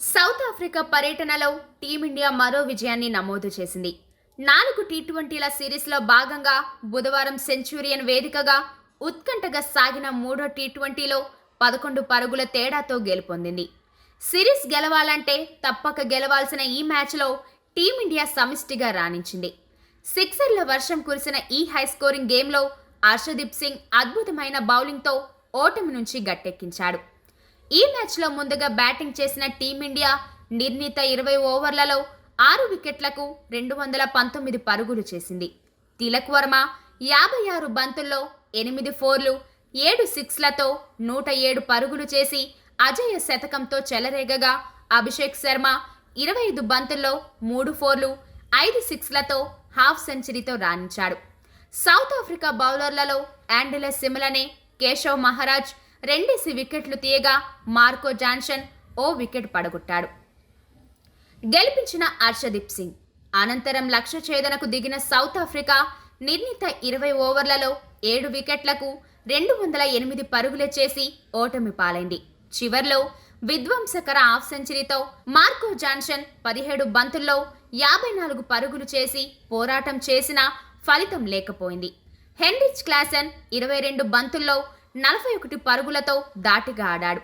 South Africa పర్యటనలో team India మరో విజయాన్ని నమోదు చేసింది. నాలుగు టీ ట్వంటీల సిరీస్లో భాగంగా బుధవారం సెంచురియన్ వేదికగా ఉత్కంఠగా సాగిన మూడో టీ ట్వంటీలో పదకొండు పరుగుల తేడాతో గెలుపొందింది. సిరీస్ గెలవాలంటే తప్పక గెలవాల్సిన ఈ మ్యాచ్లో టీమిండియా సమిష్టిగా రాణించింది. సిక్సర్ల వర్షం కురిసిన ఈ హై స్కోరింగ్ గేమ్లో హర్షదీప్ సింగ్ అద్భుతమైన బౌలింగ్తో ఓటమి నుంచి గట్టెక్కించాడు. ఈ మ్యాచ్లో ముందుగా బ్యాటింగ్ చేసిన టీమిండియా నిర్ణీత ఇరవై ఓవర్లలో ఆరు వికెట్లకు రెండు వందల పంతొమ్మిది పరుగులు చేసింది. తిలక్ వర్మ యాభై ఆరు బంతుల్లో ఎనిమిది ఫోర్లు ఏడు సిక్స్లతో నూట ఏడు పరుగులు చేసి అజయ శతకంతో చెలరేగగా అభిషేక్ శర్మ ఇరవై ఐదు బంతుల్లో మూడు ఫోర్లు ఐదు సిక్స్లతో హాఫ్ సెంచరీతో రాణించాడు. సౌత్ ఆఫ్రికా బౌలర్లలో యాండిలే సిమ్లనే కేశవ్ మహారాజ్ రెండేసి వికెట్లు తీయగా మార్కో జాన్సన్ ఓ వికెట్ పడగొట్టాడు. గెలిపించిన హర్షదీప్ సింగ్ అనంతరం లక్ష్య ఛేదనకు దిగిన సౌత్ ఆఫ్రికా నిర్ణీత ఇరవై ఓవర్లలో ఏడు వికెట్లకు రెండు వందల ఎనిమిది పరుగులు చేసి ఓటమి పాలైంది. చివర్లో విధ్వంసకర హాఫ్ సెంచరీతో మార్కో జాన్సన్ పదిహేడు బంతుల్లో యాభై నాలుగు పరుగులు చేసి పోరాటం చేసినా ఫలితం లేకపోయింది. హెన్రిచ్ క్లాసన్ ఇరవై రెండు బంతుల్లో నలభై ఒకటి పరుగులతో దాటిగా ఆడాడు.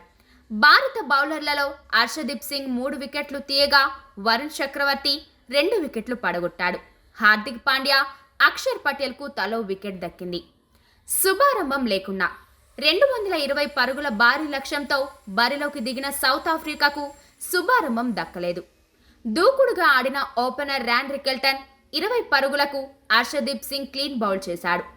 భారత బౌలర్లలో హర్షదీప్ సింగ్ మూడు వికెట్లు తీయగా వరుణ్ చక్రవర్తి రెండు వికెట్లు పడగొట్టాడు. హార్దిక్ పాండ్యా అక్షర్ పటేల్కు తలో వికెట్ దక్కింది. శుభారంభం లేకున్నా రెండు వందల ఇరవై పరుగుల భారీ లక్ష్యంతో బరిలోకి దిగిన సౌత్ ఆఫ్రికాకు శుభారంభం దక్కలేదు. దూకుడుగా ఆడిన ఓపెనర్ ర్యాన్ రికెల్టన్ ఇరవై పరుగులకు హర్షదీప్ సింగ్ క్లీన్ బౌల్ చేశాడు.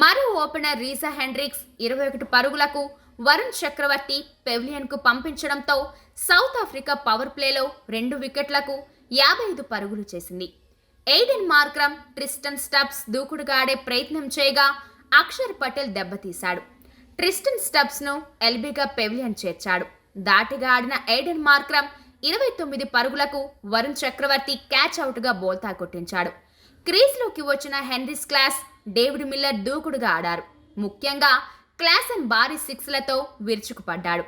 మరో ఓపెనర్ రీసా హెండ్రిక్స్ ఇరవై ఒకటి పరుగులకు వరుణ్ చక్రవర్తి పెవిలియన్కు పంపించడంతో సౌత్ ఆఫ్రికా పవర్ ప్లేలో రెండు వికెట్లకు యాభై ఐదు పరుగులు చేసింది. ఎయిడెన్ మార్క్రమ్ ట్రిస్టన్ స్టబ్స్ దూకుడుగా ఆడే ప్రయత్నం చేయగా అక్షర్ పటేల్ దెబ్బతీశాడు. ట్రిస్టన్ స్టబ్స్ను ఎల్బీగా పెవిలియన్ చేర్చాడు. దాటిగా ఆడిన ఎయిడెన్ మార్క్రమ్ ఇరవై తొమ్మిది పరుగులకు వరుణ్ చక్రవర్తి క్యాచ్ అవుట్గా బోల్తా కొట్టించాడు. క్రీజ్లోకి వచ్చిన హెన్రీస్ క్లాస్ డేవిడ్ మిల్లర్ దూకుడుగా ఆడారు. ముఖ్యంగా క్లాసన్ భారీ సిక్స్లతో విరుచుకుపడ్డాడు.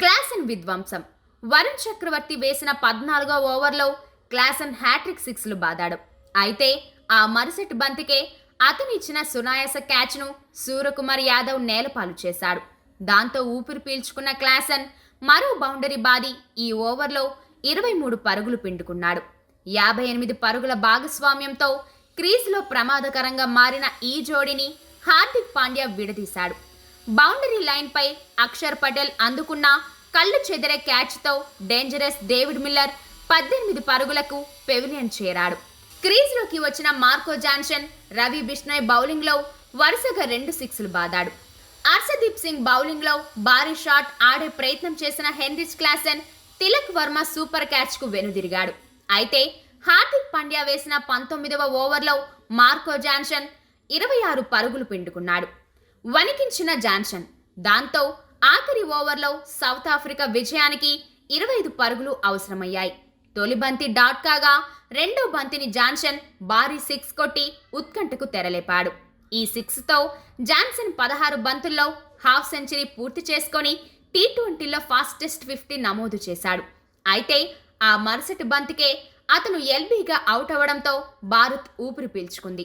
క్లాసన్ విధ్వంసం. వరుణ్ చక్రవర్తి వేసిన పద్నాలుగో ఓవర్లో క్లాసన్ హ్యాట్రిక్ సిక్స్లు బాదాడు. అయితే ఆ మరుసటి బంతికే అతనిచ్చిన సునాయాస క్యాచ్ను సూర్యకుమార్ యాదవ్ నేలపాలు చేశాడు. దాంతో ఊపిరి పీల్చుకున్న క్లాసన్ మరో బౌండరీ బాది ఈ ఓవర్లో ఇరవై మూడు పరుగులు పిండుకున్నాడు. యాభై ఎనిమిది పరుగుల భాగస్వామ్యంతో క్రీజ్లో ప్రమాదకరంగా మారిన ఈ జోడిని హార్దిక్ పాండ్యా విడదీశాడు. బౌండరీ లైన్పై అక్షర్ పటేల్ అందుకున్న కళ్ళు చెదిరే క్యాచ్తో డేంజరస్ డేవిడ్ మిల్లర్ పద్దెనిమిది పరుగులకు పెవిలియన్ చేరాడు. క్రీజ్లోకి వచ్చిన మార్కో జాన్సన్ రవి బిష్నాయ్ బౌలింగ్లో వరుసగా రెండు సిక్స్లు బాదాడు. హర్షదీప్ సింగ్ బౌలింగ్లో భారీ షాట్ ఆడే ప్రయత్నం చేసిన Heinrich Klaasen Tilak Varma super క్యాచ్కు వెనుదిరిగాడు. అయితే హార్దిక్ పాండ్యా వేసిన పంతొమ్మిదవ ఓవర్లో మార్కో జాన్సన్ ఇరవై ఆరు పరుగులు పిండుకున్నాడు. వణికించిన జాన్సన్ దాంతో ఆఖరి ఓవర్లో సౌత్ ఆఫ్రికా విజయానికి ఇరవై ఐదు పరుగులు అవసరమయ్యాయి. తొలి బంతి డాట్ కాగా రెండో బంతిని జాన్సన్ భారీ సిక్స్ కొట్టి ఉత్కంఠకు తెరలేపాడు. ఈ సిక్స్తో జాన్సన్ పదహారు బంతుల్లో హాఫ్ సెంచరీ పూర్తి చేసుకొని టీ ట్వంటీలో ఫాస్టెస్ట్ ఫిఫ్టీ నమోదు చేశాడు. అయితే ఆ మరుసటి బంతికే అతను ఎల్బీగా అవుట్ అవ్వడంతో భారత్ ఊపిరి పీల్చుకుంది.